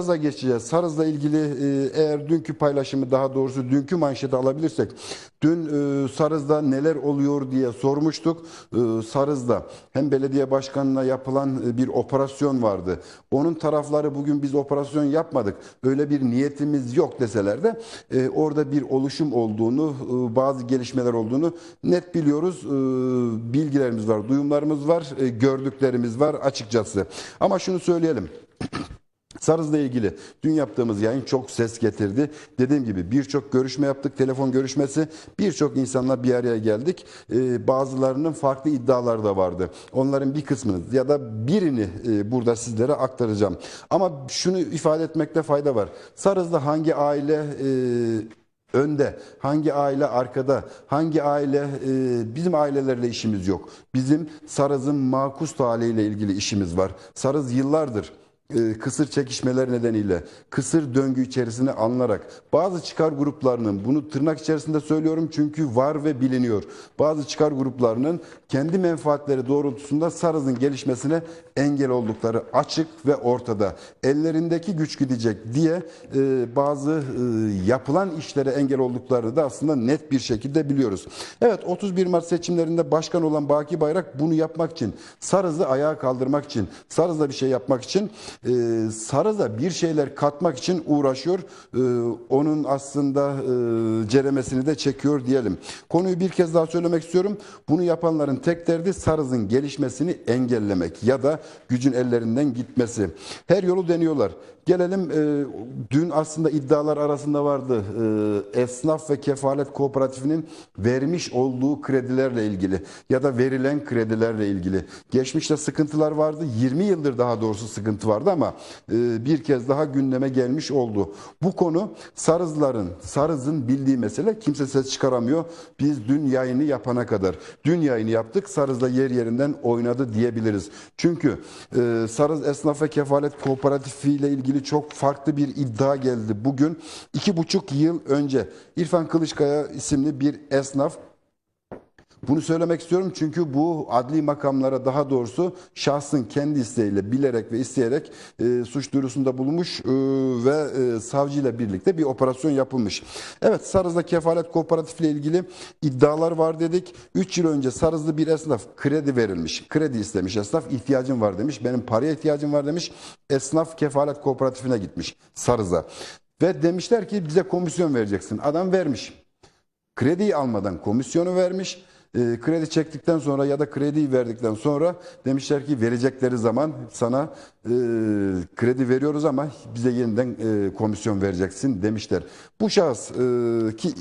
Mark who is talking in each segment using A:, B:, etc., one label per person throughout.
A: Sarız'a geçeceğiz. Sarız'la ilgili e, eğer dünkü paylaşımı daha doğrusu dünkü manşeti alabilirsek dün e, Sarız'da neler oluyor diye sormuştuk. E, Sarız'da hem belediye başkanına yapılan e, bir operasyon vardı. Onun tarafları bugün biz operasyon yapmadık. Öyle bir niyetimiz yok deseler de e, orada bir oluşum olduğunu, e, bazı gelişmeler olduğunu net biliyoruz. E, bilgilerimiz var, duyumlarımız var, e, gördüklerimiz var açıkçası. Ama şunu söyleyelim. Sarız'la ilgili dün yaptığımız yayın çok ses getirdi. Dediğim gibi birçok görüşme yaptık, telefon görüşmesi. Birçok insanla bir araya geldik. Ee, bazılarının farklı iddiaları da vardı. Onların bir kısmını ya da birini e, burada sizlere aktaracağım. Ama şunu ifade etmekte fayda var. Sarız'da hangi aile e, önde, hangi aile arkada, hangi aile e, bizim ailelerle işimiz yok. Bizim Sarız'ın makus haliyle ilgili işimiz var. Sarız yıllardır kısır çekişmeler nedeniyle kısır döngü içerisine alınarak bazı çıkar gruplarının bunu tırnak içerisinde söylüyorum çünkü var ve biliniyor. Bazı çıkar gruplarının kendi menfaatleri doğrultusunda Sarız'ın gelişmesine engel oldukları açık ve ortada. Ellerindeki güç gidecek diye e, bazı e, yapılan işlere engel olduklarını da aslında net bir şekilde biliyoruz. Evet 31 Mart seçimlerinde başkan olan Baki Bayrak bunu yapmak için Sarız'ı ayağa kaldırmak için Sarız'da bir şey yapmak için e, Sarız'a bir şeyler katmak için uğraşıyor. E, onun aslında e, ceremesini de çekiyor diyelim. Konuyu bir kez daha söylemek istiyorum. Bunu yapanların tek derdi Sarız'ın gelişmesini engellemek ya da gücün ellerinden gitmesi. Her yolu deniyorlar. Gelelim e, dün aslında iddialar arasında vardı. E, esnaf ve kefalet kooperatifinin vermiş olduğu kredilerle ilgili ya da verilen kredilerle ilgili. Geçmişte sıkıntılar vardı. 20 yıldır daha doğrusu sıkıntı vardı ama e, bir kez daha gündeme gelmiş oldu. Bu konu Sarızların, Sarız'ın bildiği mesele. Kimse ses çıkaramıyor. Biz dün yayını yapana kadar. Dün yayını yaptık. Sarız'da yer yerinden oynadı diyebiliriz. Çünkü e, Sarız Esnaf ve Kefalet Kooperatifi ile ilgili çok farklı bir iddia geldi. Bugün iki buçuk yıl önce İrfan Kılıçkaya isimli bir esnaf bunu söylemek istiyorum çünkü bu adli makamlara daha doğrusu şahsın kendi isteğiyle bilerek ve isteyerek e, suç duyurusunda bulunmuş e, ve e, savcıyla birlikte bir operasyon yapılmış. Evet Sarız'da kefalet kooperatifle ilgili iddialar var dedik. 3 yıl önce Sarızlı bir esnaf kredi verilmiş. Kredi istemiş esnaf ihtiyacım var demiş. Benim paraya ihtiyacım var demiş. Esnaf kefalet kooperatifine gitmiş Sarız'a. Ve demişler ki bize komisyon vereceksin. Adam vermiş. Krediyi almadan komisyonu vermiş. E, kredi çektikten sonra ya da krediyi verdikten sonra demişler ki verecekleri zaman sana e, kredi veriyoruz ama bize yeniden e, komisyon vereceksin demişler. Bu şahıs e, ki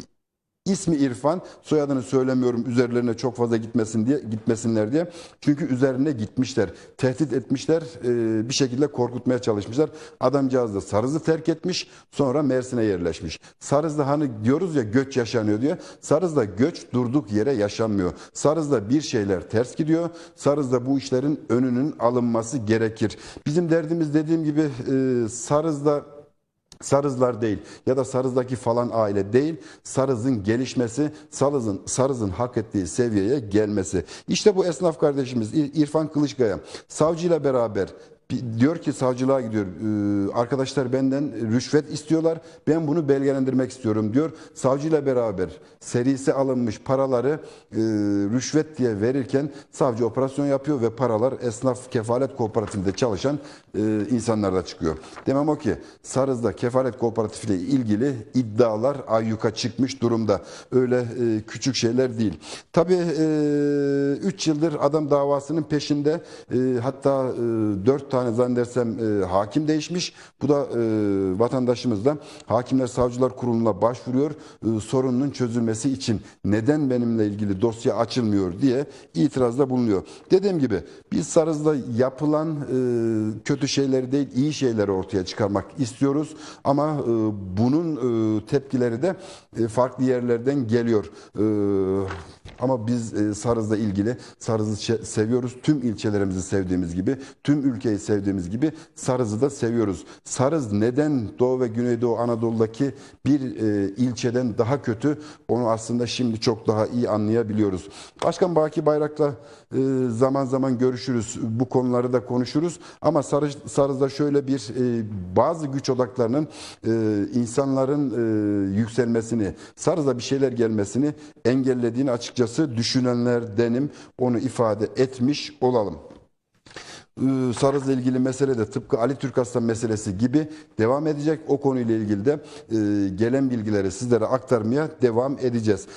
A: İsmi İrfan, soyadını söylemiyorum üzerlerine çok fazla gitmesin diye gitmesinler diye. Çünkü üzerine gitmişler, tehdit etmişler, e, bir şekilde korkutmaya çalışmışlar. Adamcağız da Sarız'ı terk etmiş, sonra Mersin'e yerleşmiş. Sarız'da hani diyoruz ya göç yaşanıyor diye. Sarız'da göç durduk yere yaşanmıyor. Sarız'da bir şeyler ters gidiyor. Sarız'da bu işlerin önünün alınması gerekir. Bizim derdimiz dediğim gibi e, Sarız'da Sarızlar değil ya da Sarız'daki falan aile değil. Sarız'ın gelişmesi, Sarız'ın Sarız'ın hak ettiği seviyeye gelmesi. İşte bu esnaf kardeşimiz İr- İrfan Kılıçkaya savcıyla beraber diyor ki savcılığa gidiyor. "Ee, arkadaşlar benden rüşvet istiyorlar. Ben bunu belgelendirmek istiyorum diyor. Savcıyla beraber serisi alınmış paraları e, rüşvet diye verirken savcı operasyon yapıyor ve paralar esnaf kefalet kooperatifinde çalışan e, insanlarda çıkıyor. Demem o ki Sarız'da kefalet kooperatifiyle ilgili iddialar ayyuka çıkmış durumda. Öyle e, küçük şeyler değil. Tabii 3 yıldır adam davasının peşinde hatta 4 tane zannedersem e, hakim değişmiş. Bu da e, vatandaşımız da Hakimler Savcılar Kurulu'na başvuruyor. E, sorunun çözülmesi için neden benimle ilgili dosya açılmıyor diye itirazda bulunuyor. Dediğim gibi biz Sarız'da yapılan e, kötü şeyleri değil iyi şeyleri ortaya çıkarmak istiyoruz. Ama e, bunun e, tepkileri de e, farklı yerlerden geliyor. E, ama biz e, Sarız'la ilgili Sarız'ı seviyoruz. Tüm ilçelerimizi sevdiğimiz gibi tüm ülkeyi sevdiğimiz gibi Sarız'ı da seviyoruz. Sarız neden Doğu ve Güneydoğu Anadolu'daki bir e, ilçeden daha kötü onu aslında şimdi çok daha iyi anlayabiliyoruz. Başkan Baki Bayrak'la e, zaman zaman görüşürüz. Bu konuları da konuşuruz. Ama Sarız, Sarız'da şöyle bir e, bazı güç odaklarının e, insanların e, yükselmesini, Sarız'a bir şeyler gelmesini engellediğini açıkçası düşünenlerdenim. Onu ifade etmiş olalım. Ee, Sarız'la ilgili mesele de tıpkı Ali Türkaslan meselesi gibi devam edecek. O konuyla ilgili de e, gelen bilgileri sizlere aktarmaya devam edeceğiz.